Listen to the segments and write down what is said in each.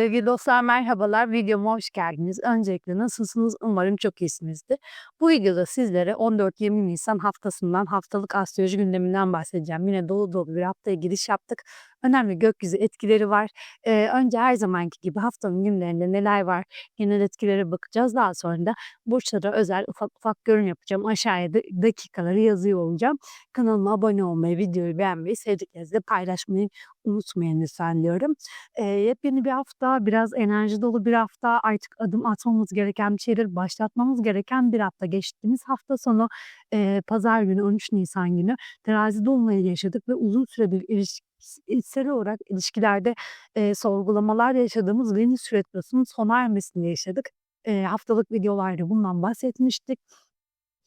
Sevgili dostlar merhabalar. Videoma hoş geldiniz. Öncelikle nasılsınız? Umarım çok iyisinizdir. Bu videoda sizlere 14-20 Nisan haftasından haftalık astroloji gündeminden bahsedeceğim. Yine dolu dolu bir haftaya giriş yaptık. Önemli gökyüzü etkileri var. Ee, önce her zamanki gibi haftanın günlerinde neler var? Genel etkilere bakacağız. Daha sonra da burçlara özel ufak ufak görün yapacağım. Aşağıya da dakikaları yazıyor olacağım. Kanalıma abone olmayı, videoyu beğenmeyi, sevdiklerinizle paylaşmayı unutmayın lütfen diyorum. Eee, yepyeni bir hafta, biraz enerji dolu bir hafta. Artık adım atmamız gereken bir şeyler, başlatmamız gereken bir hafta. Geçtiğimiz hafta sonu eee, pazar günü 13 Nisan günü terazi dolunayı yaşadık ve uzun süredir ilişkisel olarak ilişkilerde eee, sorgulamalar yaşadığımız Venüs retrosunun sona ermesini yaşadık. Eee, haftalık videolarda bundan bahsetmiştik.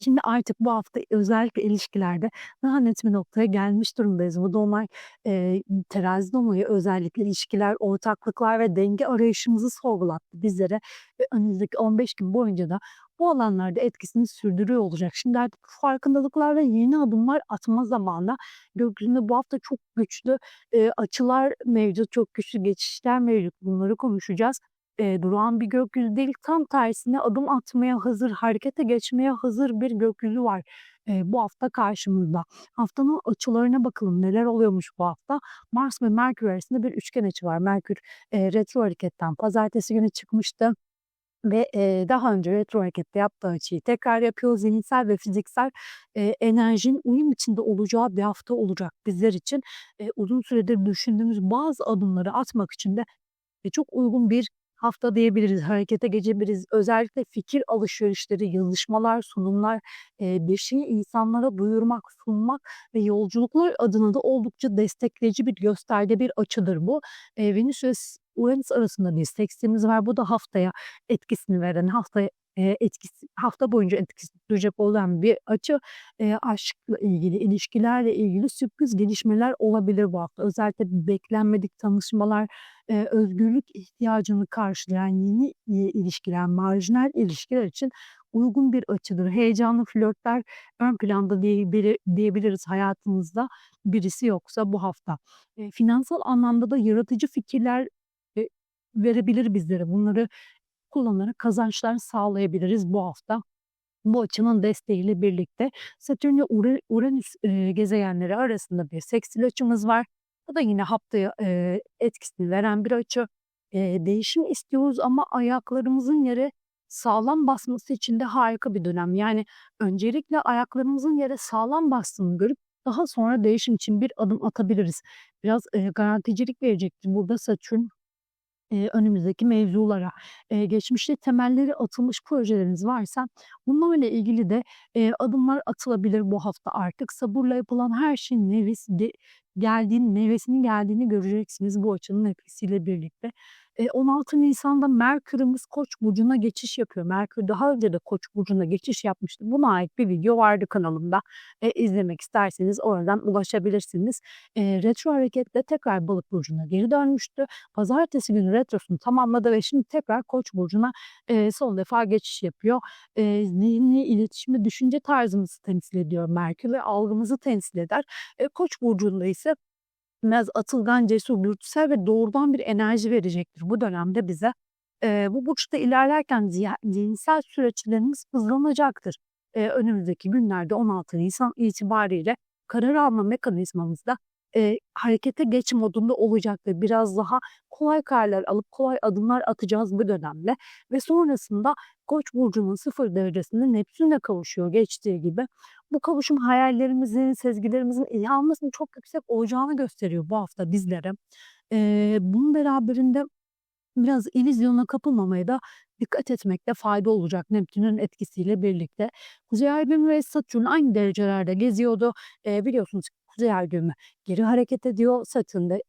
Şimdi artık bu hafta özellikle ilişkilerde daha net bir noktaya gelmiş durumdayız. Bu dolunay eee, terazi dolunayı özellikle ilişkiler, ortaklıklar ve denge arayışımızı sorgulattı bizlere ve önümüzdeki 15 gün boyunca da bu alanlarda etkisini sürdürüyor olacak. Şimdi artık farkındalıklar ve yeni adımlar atma zamanı. Gökyüzünde bu hafta çok güçlü eee, açılar mevcut, çok güçlü geçişler mevcut. Bunları konuşacağız eee, durağan bir gökyüzü değil, tam tersine adım atmaya hazır, harekete geçmeye hazır bir gökyüzü var eee, bu hafta karşımızda. Haftanın açılarına bakalım neler oluyormuş bu hafta. Mars ve Merkür arasında bir üçgen açı var. Merkür eee, retro hareketten pazartesi günü çıkmıştı ve eee, daha önce retro harekette yaptığı açıyı tekrar yapıyor. Zihinsel ve fiziksel eee, enerjinin uyum içinde olacağı bir hafta olacak bizler için. Eee, uzun süredir düşündüğümüz bazı adımları atmak için de e, çok uygun bir hafta diyebiliriz, harekete geçebiliriz. Özellikle fikir alışverişleri, yazışmalar, sunumlar, eee, bir şeyi insanlara duyurmak, sunmak ve yolculuklar adına da oldukça destekleyici bir gösterge bir açıdır bu. Eee, Venüs Uranüs arasında bir sekstimiz var. Bu da haftaya etkisini veren, haftaya eee, etkisi hafta boyunca etkisini sürecek olan bir açı. Eee, aşkla ilgili, ilişkilerle ilgili sürpriz gelişmeler olabilir bu hafta. Özellikle beklenmedik tanışmalar, eee, özgürlük ihtiyacını karşılayan yeni, ilişkiler, marjinal ilişkiler için uygun bir açıdır. Heyecanlı flörtler ön planda diyebilir diyebiliriz hayatımızda birisi yoksa bu hafta. Eee, finansal anlamda da yaratıcı fikirler, verebilir bizlere. Bunları kullanarak kazançlar sağlayabiliriz bu hafta. Bu açının desteğiyle birlikte Satürn ve Ura Uranüs eee, gezegenleri arasında bir seksil açımız var. Bu da yine haftaya eee, etkisini veren bir açı. Eee, değişim istiyoruz ama ayaklarımızın yere sağlam basması için de harika bir dönem. Yani öncelikle ayaklarımızın yere sağlam bastığını görüp daha sonra değişim için bir adım atabiliriz. Biraz eee, garanticilik verecektir burada Satürn eee, önümüzdeki mevzulara. Eee, geçmişte temelleri atılmış projeleriniz varsa bunlarla ilgili de eee, adımlar atılabilir bu hafta artık. Sabırla yapılan her şeyin meyvesi de geldiğini, meyvesinin geldiğini göreceksiniz bu açının etkisiyle birlikte. Eee, 16 Nisan'da Merkür'ümüz Koç burcuna geçiş yapıyor. Merkür daha önce de Koç burcuna geçiş yapmıştı. Buna ait bir video vardı kanalımda. Eee, izlemek isterseniz oradan ulaşabilirsiniz. Eee, retro hareketle tekrar Balık burcuna geri dönmüştü. Pazartesi günü retrosunu tamamladı ve şimdi tekrar Koç burcuna eee, son defa geçiş yapıyor. Eee, zihinli iletişimi, düşünce tarzımızı temsil ediyor Merkür ve algımızı temsil eder. Eee, Koç burcunda ise biraz atılgan, cesur, dürtüsel ve doğrudan bir enerji verecektir bu dönemde bize. Eee, bu burçta ilerlerken zihinsel süreçlerimiz hızlanacaktır. Eee, önümüzdeki günlerde 16 Nisan itibariyle karar alma mekanizmamız eee, harekete geç modunda olacak ve biraz daha kolay kararlar alıp kolay adımlar atacağız bu dönemde ve sonrasında Koç burcunun 0 derecesinde Neptün'le kavuşuyor geçtiği gibi. Bu kavuşum hayallerimizin, sezgilerimizin, ilhamımızın çok yüksek olacağını gösteriyor bu hafta bizlere. Eee, bunun beraberinde biraz illüzyona kapılmamaya da dikkat etmekte fayda olacak Neptün'ün etkisiyle birlikte. Kuzey Ay ve Satürn aynı derecelerde geziyordu. Eee, biliyorsunuz Ay düğümü geri hareket ediyor,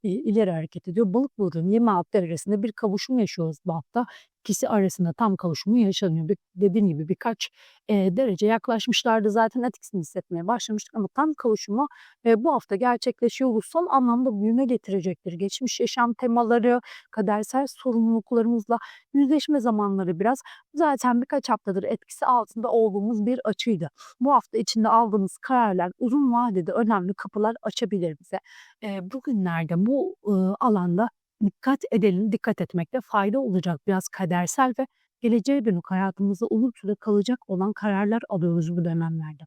i ileri hareket ediyor. Balık burcunun 26 derecesinde bir kavuşum yaşıyoruz bu hafta. İkisi arasında tam kavuşumu yaşanıyor. Bir dediğim gibi birkaç eee, derece yaklaşmışlardı zaten etkisini hissetmeye başlamıştık ama tam kavuşumu eee, bu hafta gerçekleşiyor. Ruhsal anlamda büyüme getirecektir. Geçmiş yaşam temaları, kadersel sorumluluklarımızla yüzleşme zamanları biraz. Zaten birkaç haftadır etkisi altında olduğumuz bir açıydı. Bu hafta içinde aldığımız kararlar uzun vadede önemli kapılar açabilir bize. Eee, bugünlerde bu ııı, alanda dikkat edelim, dikkat etmekte fayda olacak biraz kadersel ve geleceğe dönük hayatımızda süre kalacak olan kararlar alıyoruz bu dönemlerde.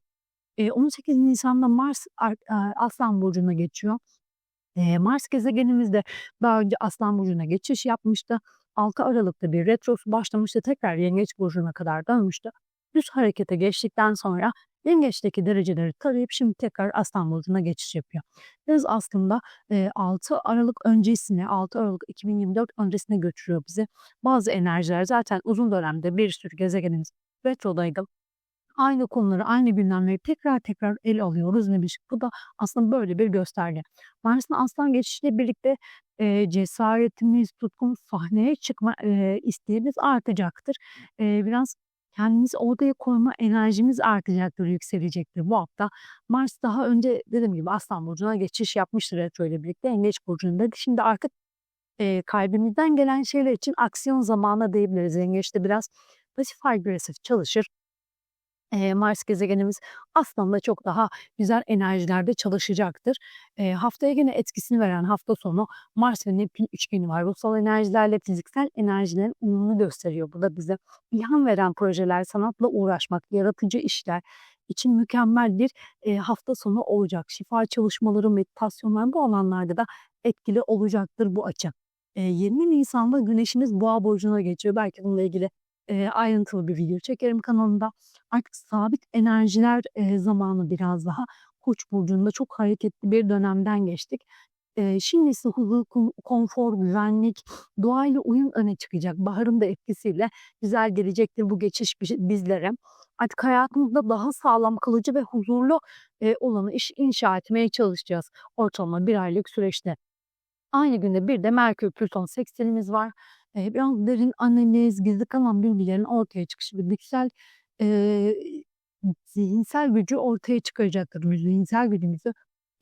Eee, 18 Nisan'da Mars Aslan burcuna geçiyor. Mars gezegenimiz de daha önce Aslan burcuna geçiş yapmıştı. 6 Aralık'ta bir retrosu başlamıştı. Tekrar Yengeç burcuna kadar dönmüştü. Düz harekete geçtikten sonra Yengeç'teki dereceleri tarayıp şimdi tekrar Aslan burcuna geçiş yapıyor. Biraz aslında, eee, 6 Aralık öncesine, 6 Aralık 2024 öncesine götürüyor bizi. Bazı enerjiler zaten uzun dönemde bir sürü gezegenimiz retrodaydı. Aynı konuları, aynı gündemleri tekrar tekrar ele alıyoruz ve biş bu da aslında böyle bir gösterge. Mars'ın Aslan geçişiyle birlikte, eee, cesaretimiz, tutkumuz, sahneye çıkma, eee, isteğimiz artacaktır. Eee, biraz kendimizi ortaya koyma enerjimiz artacaktır, yükselecektir bu hafta. Mars daha önce dediğim gibi Aslan burcuna geçiş yapmıştı retro birlikte. Yengeç burcundaydı. Şimdi artık, eee, kalbimizden gelen şeyler için aksiyon zamanı diyebiliriz. Yengeç'te biraz pasif agresif çalışır. Eee, Mars gezegenimiz Aslan'da çok daha güzel enerjilerde çalışacaktır. Eee, haftaya gene etkisini veren hafta sonu Mars ve Neptün üçgeni var. Ruhsal enerjilerle fiziksel enerjilerin uyumunu gösteriyor bu da bize. İlham veren projeler, sanatla uğraşmak, yaratıcı işler için mükemmel bir, eee, hafta sonu olacak. Şifa çalışmaları, meditasyonlar bu alanlarda da etkili olacaktır bu açı. Eee, 20 Nisan'da Güneşimiz Boğa burcuna geçiyor. Belki bununla ilgili, eee, ayrıntılı bir video çekerim kanalımda. Artık sabit enerjiler, eee, zamanı biraz daha. Koç burcunda çok hareketli bir dönemden geçtik. Eee, şimdi ise huzur, kon konfor, güvenlik, doğayla uyum öne çıkacak. Baharın da etkisiyle güzel gelecektir bu geçiş bizlere. Artık hayatımızda daha sağlam, kalıcı ve huzurlu, eee, olanı iş inşa etmeye çalışacağız ortalama 1 aylık süreçte. Aynı günde bir de Merkür-Plüton sekstenimiz var. Eee, biraz derin analiz, gizli kalan bilgilerin ortaya çıkışı güçsel, eee, zihinsel gücü ortaya çıkaracaktır. Zihinsel gücümüzü,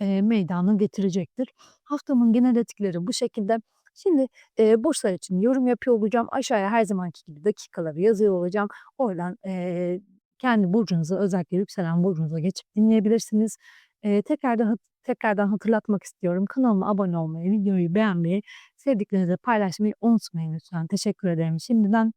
eee, meydana getirecektir. Haftamın genel etkileri bu şekilde. Şimdi, eee, burçlar için yorum yapıyor olacağım. Aşağıya her zamanki gibi dakikaları yazıyor olacağım. Oradan, eee, kendi burcunuza, özellikle yükselen burcunuza geçip dinleyebilirsiniz. Eee, tekrardan hat tekrardan hatırlatmak istiyorum. Kanalıma abone olmayı, videoyu beğenmeyi, sevdiklerinizle paylaşmayı unutmayın lütfen. Teşekkür ederim şimdiden.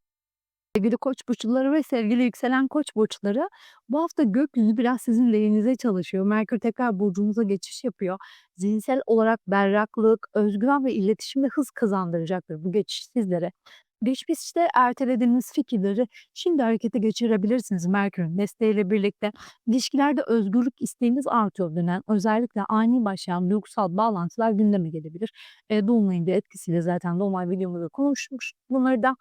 Sevgili Koç burçları ve sevgili yükselen Koç burçları, bu hafta gökyüzü biraz sizin lehinize çalışıyor. Merkür tekrar burcunuza geçiş yapıyor. Zihinsel olarak berraklık, özgüven ve iletişimde hız kazandıracaktır bu geçiş sizlere. Geçmişte ertelediğiniz fikirleri şimdi harekete geçirebilirsiniz Merkür'ün desteğiyle birlikte. İlişkilerde özgürlük isteğiniz artıyor dönem. Özellikle ani başlayan duygusal bağlantılar gündeme gelebilir. Eee, dolunayın da etkisiyle zaten dolunay videomuzda konuşmuş bunları da.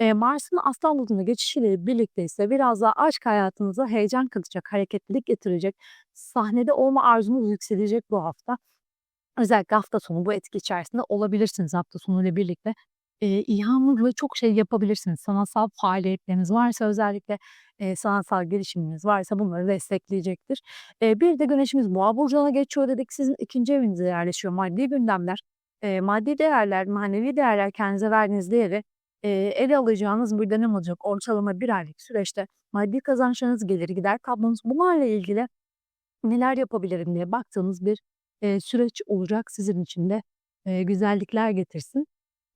Eee, Mars'ın Aslan burcuna geçişiyle birlikte ise biraz daha aşk hayatınıza heyecan katacak, hareketlilik getirecek, sahnede olma arzunuz yükselecek bu hafta. Özellikle hafta sonu bu etki içerisinde olabilirsiniz hafta sonuyla birlikte. Eee, ilhamlı ve çok şey yapabilirsiniz. Sanatsal faaliyetleriniz varsa özellikle, eee, sanatsal girişiminiz varsa bunları destekleyecektir. Eee, bir de Güneşimiz Boğa burcuna geçiyor dedik. Sizin 2. evinize yerleşiyor maddi gündemler. Eee, maddi değerler, manevi değerler, kendinize verdiğiniz değeri, eee, ele alacağınız bir dönem olacak. Ortalama 1 aylık süreçte maddi kazançlarınız, gelir gider tablonuz bunlarla ilgili neler yapabilirim diye baktığınız bir, eee, süreç olacak sizin için de, eee, güzellikler getirsin.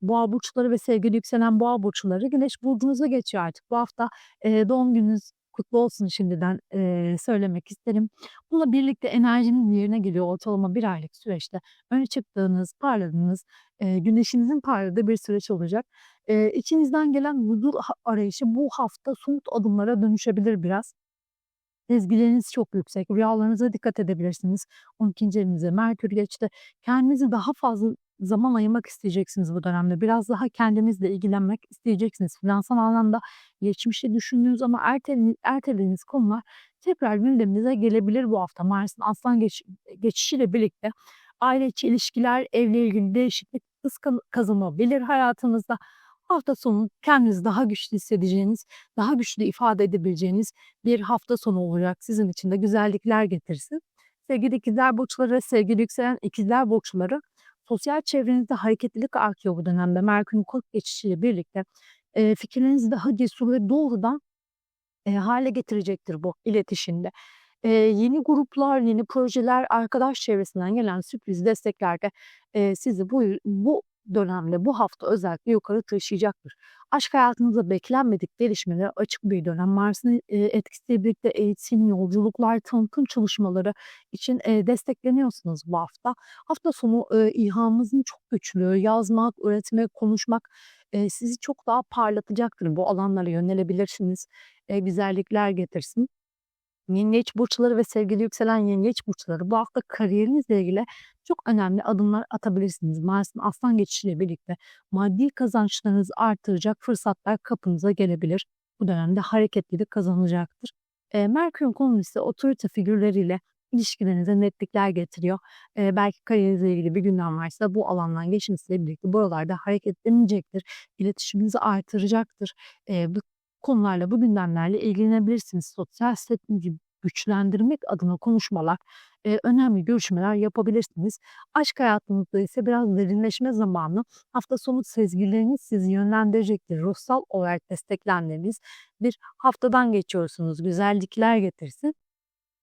Boğa burçları ve sevgili yükselen Boğa burçları Güneş burcunuza geçiyor artık. Bu hafta, eee, doğum gününüz kutlu olsun şimdiden, eee, söylemek isterim. Bununla birlikte enerjiniz yerine geliyor ortalama 1 aylık süreçte. Öne çıktığınız, parladığınız, eee, güneşinizin parladığı bir süreç olacak. Eee, içinizden gelen huzur arayışı bu hafta somut adımlara dönüşebilir biraz. Sezgileriniz çok yüksek. Rüyalarınıza dikkat edebilirsiniz. 12. evinize Merkür geçti. Kendinize daha fazla zaman ayırmak isteyeceksiniz bu dönemde. Biraz daha kendinizle ilgilenmek isteyeceksiniz. Finansal anlamda geçmişi düşündüğünüz ama ertele ertelediğiniz konular tekrar gündeminize gelebilir bu hafta. Mars'ın Aslan geç geçişiyle birlikte aile içi ilişkiler, evle ilgili değişiklik, hız ka kazanabilir hayatınızda. Hafta sonu kendinizi daha güçlü hissedeceğiniz, daha güçlü ifade edebileceğiniz bir hafta sonu olacak. Sizin için de güzellikler getirsin. Sevgili ikizler burçları sevgili yükselen ikizler burçları, sosyal çevrenizde hareketlilik artıyor bu dönemde. Merkür'ün Koç geçişiyle birlikte, eee, fikirlerinizi daha cesur ve doğrudan, eee, hâle getirecektir bu iletişimde. Eee, yeni gruplar, yeni projeler, arkadaş çevresinden gelen sürpriz destekler de, eee, sizi bu bu dönemde bu hafta özellikle yukarı taşıyacaktır. Aşk hayatınızda beklenmedik gelişmelere açık bir dönem. Mars'ın e, etkisiyle birlikte eğitim, yolculuklar, tanıtım çalışmaları için e, destekleniyorsunuz bu hafta. Hafta sonu e, ilhamınızın çok güçlü, yazmak, üretmek, konuşmak sizi çok daha parlatacaktır. Bu alanlara yönelebilirsiniz. Güzellikler getirsin. Yengeç burçları ve sevgili yükselen yengeç burçları bu hafta kariyerinizle ilgili çok önemli adımlar atabilirsiniz. Mars'ın aslan geçişiyle birlikte maddi kazançlarınızı artıracak fırsatlar kapınıza gelebilir. Bu dönemde hareketlilik kazanacaktır. E, Merkür'ün konumu ise otorite figürleriyle ilişkilerinize netlikler getiriyor. E, belki kariyerinizle ilgili bir gündem varsa bu alandan geçmesiyle birlikte buralarda hareketlenecektir. İletişiminizi artıracaktır. E, bu konularla, bu gündemlerle ilgilenebilirsiniz. Sosyal statünüzü güçlendirmek adına konuşmalar, e, önemli görüşmeler yapabilirsiniz. Aşk hayatınızda ise biraz derinleşme zamanı. Hafta sonu sezgileriniz sizi yönlendirecektir. Ruhsal olarak desteklendiğiniz bir haftadan geçiyorsunuz. Güzellikler getirsin.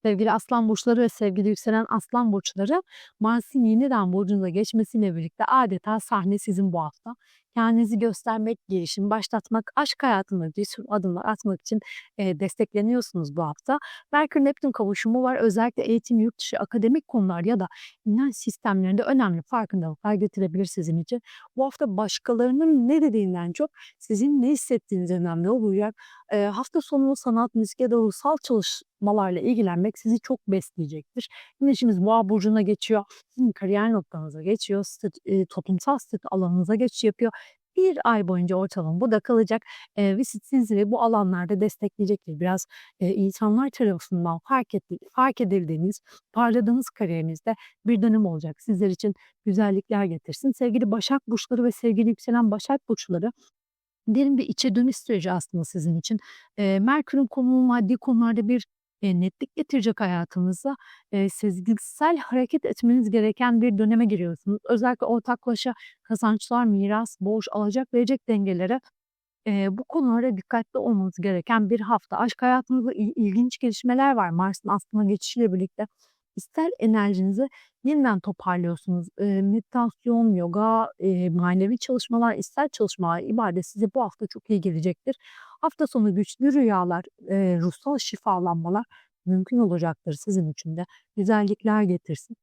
Sevgili aslan burçları ve sevgili yükselen aslan burçları Mars'ın yeniden burcuna geçmesiyle birlikte adeta sahne sizin bu hafta. Kendinizi göstermek, gelişim başlatmak, aşk hayatında cesur adımlar atmak için e, destekleniyorsunuz bu hafta. Merkür Neptün kavuşumu var. Özellikle eğitim, yurt dışı, akademik konular ya da inanç sistemlerinde önemli farkındalıklar getirebilir sizin için. Bu hafta başkalarının ne dediğinden çok sizin ne hissettiğiniz önemli olacak. E, hafta sonu sanat, müzik ya da ruhsal çalışmalarla ilgilenmek sizi çok besleyecektir. Güneşimiz boğa burcuna geçiyor. Sizin kariyer noktanıza geçiyor. Statü, e, toplumsal statü alanınıza geçiş yapıyor bir ay boyunca ortalama burada kalacak e, ve sizi bu alanlarda destekleyecektir. Biraz e, insanlar tarafından fark, et, fark edildiğiniz, parladığınız kariyerinizde bir dönem olacak. Sizler için güzellikler getirsin. Sevgili Başak Burçları ve sevgili yükselen Başak Burçları derin bir içe dönüş süreci aslında sizin için. E, Merkür'ün konumu maddi konularda bir e, netlik getirecek hayatınıza. E, sezgisel hareket etmeniz gereken bir döneme giriyorsunuz. Özellikle ortaklaşa kazançlar, miras, borç, alacak verecek dengelere e, bu konulara dikkatli olmanız gereken bir hafta. Aşk hayatınızda il- ilginç gelişmeler var. Mars'ın aslında geçişiyle birlikte ister enerjinizi yeniden toparlıyorsunuz. E, meditasyon, yoga, e, manevi çalışmalar, ister çalışmalar, ibadet size bu hafta çok iyi gelecektir. Hafta sonu güçlü rüyalar, e, ruhsal şifalanmalar mümkün olacaktır sizin için de. Güzellikler getirsin.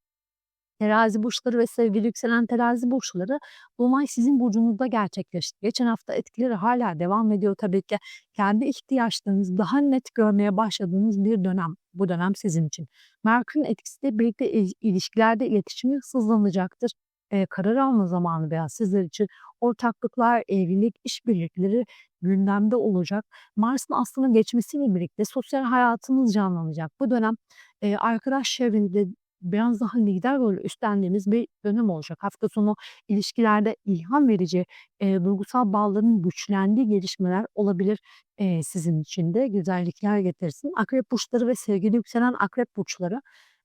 Terazi burçları ve sevgili yükselen terazi burçları Dolunay sizin burcunuzda gerçekleşti. Geçen hafta etkileri hala devam ediyor tabii ki. Kendi ihtiyaçlarınızı daha net görmeye başladığınız bir dönem. Bu dönem sizin için. Merkür'ün etkisiyle birlikte ilişkilerde iletişimi hızlanacaktır. Ee, karar alma zamanı veya sizler için ortaklıklar, evlilik, işbirlikleri gündemde olacak. Mars'ın aslında geçmesiyle birlikte sosyal hayatınız canlanacak. Bu dönem e, arkadaş çevrenizde biraz daha lider rolü üstlendiğimiz bir dönem olacak. Hafta sonu ilişkilerde ilham verici, e, duygusal bağların güçlendiği gelişmeler olabilir e, sizin için de. Güzellikler getirsin. Akrep burçları ve sevgili yükselen akrep burçları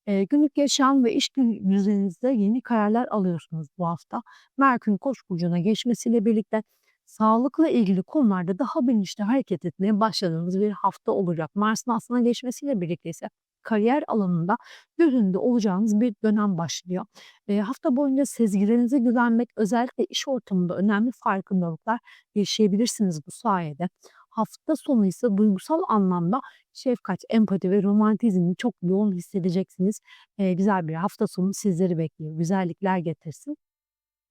e, günlük yaşam ve iş düzeninizde yeni kararlar alıyorsunuz bu hafta. Merkür'ün koç burcuna geçmesiyle birlikte sağlıkla ilgili konularda daha bilinçli hareket etmeye başladığınız bir hafta olacak. Mars'ın aslında geçmesiyle birlikte ise kariyer alanında gözünde olacağınız bir dönem başlıyor. E, hafta boyunca sezgilerinize güvenmek özellikle iş ortamında önemli farkındalıklar yaşayabilirsiniz bu sayede. Hafta sonu ise duygusal anlamda şefkat, empati ve romantizmi çok yoğun hissedeceksiniz. E, güzel bir hafta sonu sizleri bekliyor. Güzellikler getirsin.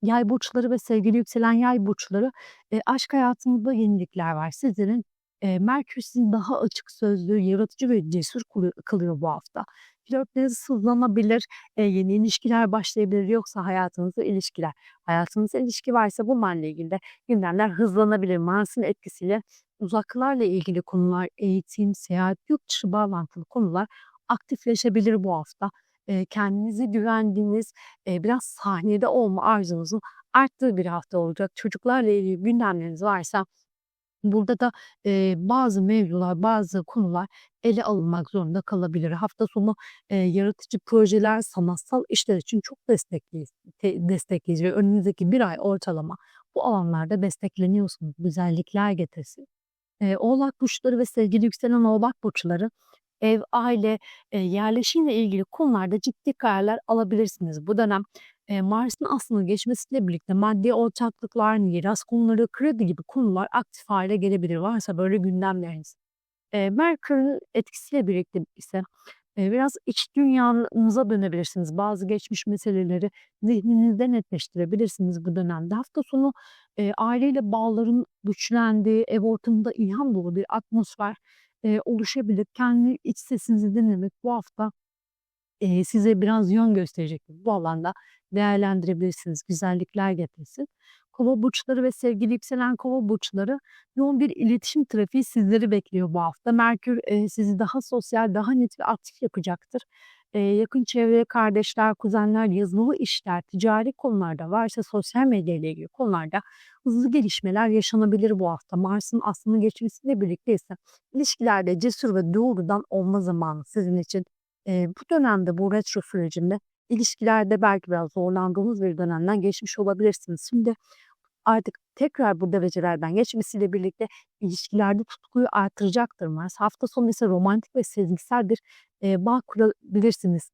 Yay burçları ve sevgili yükselen yay burçları e, aşk hayatınızda yenilikler var. Sizlerin e, Merkür sizi daha açık sözlü, yaratıcı ve cesur kılıyor bu hafta. Flörtleriniz hızlanabilir, e, yeni ilişkiler başlayabilir yoksa hayatınızda ilişkiler. Hayatınızda ilişki varsa bunlarla ilgili de gündemler hızlanabilir. Mars'ın etkisiyle uzaklarla ilgili konular, eğitim, seyahat, yurt dışı bağlantılı konular aktifleşebilir bu hafta. E, kendinize güvendiğiniz, e, biraz sahnede olma arzunuzun arttığı bir hafta olacak. Çocuklarla ilgili gündemleriniz varsa Burada da, eee, bazı mevzular, bazı konular ele alınmak zorunda kalabilir. Hafta sonu, eee, yaratıcı projeler, sanatsal işler için çok destekleyici te destekleyici ve önümüzdeki 1 ay ortalama bu alanlarda destekleniyorsunuz. Güzellikler getirsin. Eee, Oğlak burçları ve sevgili yükselen Oğlak burçları ev, aile, eee, yerleşimle ilgili konularda ciddi kararlar alabilirsiniz. Bu dönem, Eee, Mars'ın aslında geçmesiyle birlikte maddi ortaklıklar, miras konuları, kredi gibi konular aktif hale gelebilir varsa böyle gündemleriniz. Eee, Merkür'ün etkisiyle birlikte ise, eee, biraz iç dünyanıza dönebilirsiniz. Bazı geçmiş meseleleri zihninizde netleştirebilirsiniz bu dönemde. Hafta sonu, eee, aileyle bağların güçlendiği, ev ortamında ilham dolu bir atmosfer, eee, oluşabilir. Kendi iç sesinizi dinlemek bu hafta, eee, size biraz yön gösterecektir. Bu alanda değerlendirebilirsiniz, güzellikler getirsin. Kova burçları ve sevgili yükselen kova burçları yoğun bir iletişim trafiği sizleri bekliyor bu hafta. Merkür, eee, sizi daha sosyal, daha net ve aktif yapacaktır. Eee, yakın çevre, kardeşler, kuzenler, yazılı işler, ticari konularda varsa sosyal medya ile ilgili konularda hızlı gelişmeler yaşanabilir bu hafta. Mars'ın aslında geçmesiyle birlikte ise ilişkilerde cesur ve doğrudan olma zamanı sizin için. Eee, bu dönemde, bu retro sürecinde ilişkilerde belki biraz zorlandığınız bir dönemden geçmiş olabilirsiniz. Şimdi artık tekrar bu derecelerden geçmesiyle birlikte ilişkilerde tutkuyu artıracaktır Mars. Hafta sonu ise romantik ve sezgisel bir, eee, bağ kurabilirsiniz,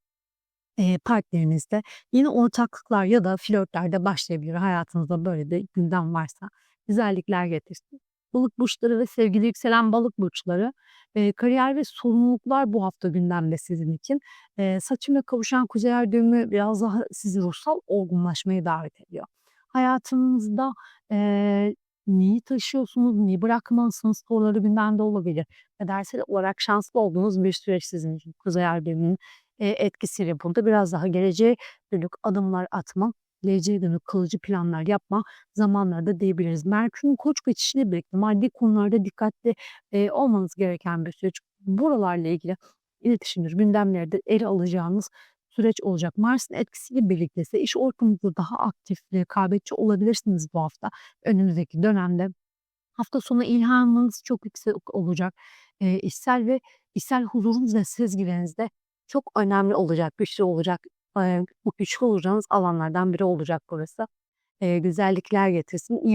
eee, partnerinizle. Yeni ortaklıklar ya da flörtler de başlayabilir. Hayatınızda böyle bir gündem varsa güzellikler getirsin. Balık burçları ve sevgili yükselen balık burçları, eee, kariyer ve sorumluluklar bu hafta gündemde sizin için. Eee, Satürn'le kavuşan kuzey ay düğümü biraz daha sizi ruhsal olgunlaşmaya davet ediyor. Hayatınızda, eee, neyi taşıyorsunuz, neyi bırakmalısınız soruları gündemde olabilir. Kadersel olarak şanslı olduğunuz bir süreç sizin için. Kuzey ay düğümünün, eee, etkisiyle burada biraz daha geleceğe dönük adımlar atma, geleceğe dönük kalıcı planlar yapma zamanları da diyebiliriz. Merkür'ün Koç geçişiyle birlikte maddi konularda dikkatli, eee, olmanız gereken bir süreç. Buralarla ilgili iletişimdir, gündemleri de ele alacağınız süreç olacak. Mars'ın etkisiyle birlikte ise iş ortamınızda daha aktif, rekabetçi olabilirsiniz bu hafta. Önümüzdeki dönemde hafta sonu ilhamınız çok yüksek olacak. Eee, içsel ve içsel huzurunuz ve sezgileriniz de çok önemli olacak, güçlü olacak. Bu güçlü olacağınız alanlardan biri olacak burası. Eee, güzellikler getirsin. İyi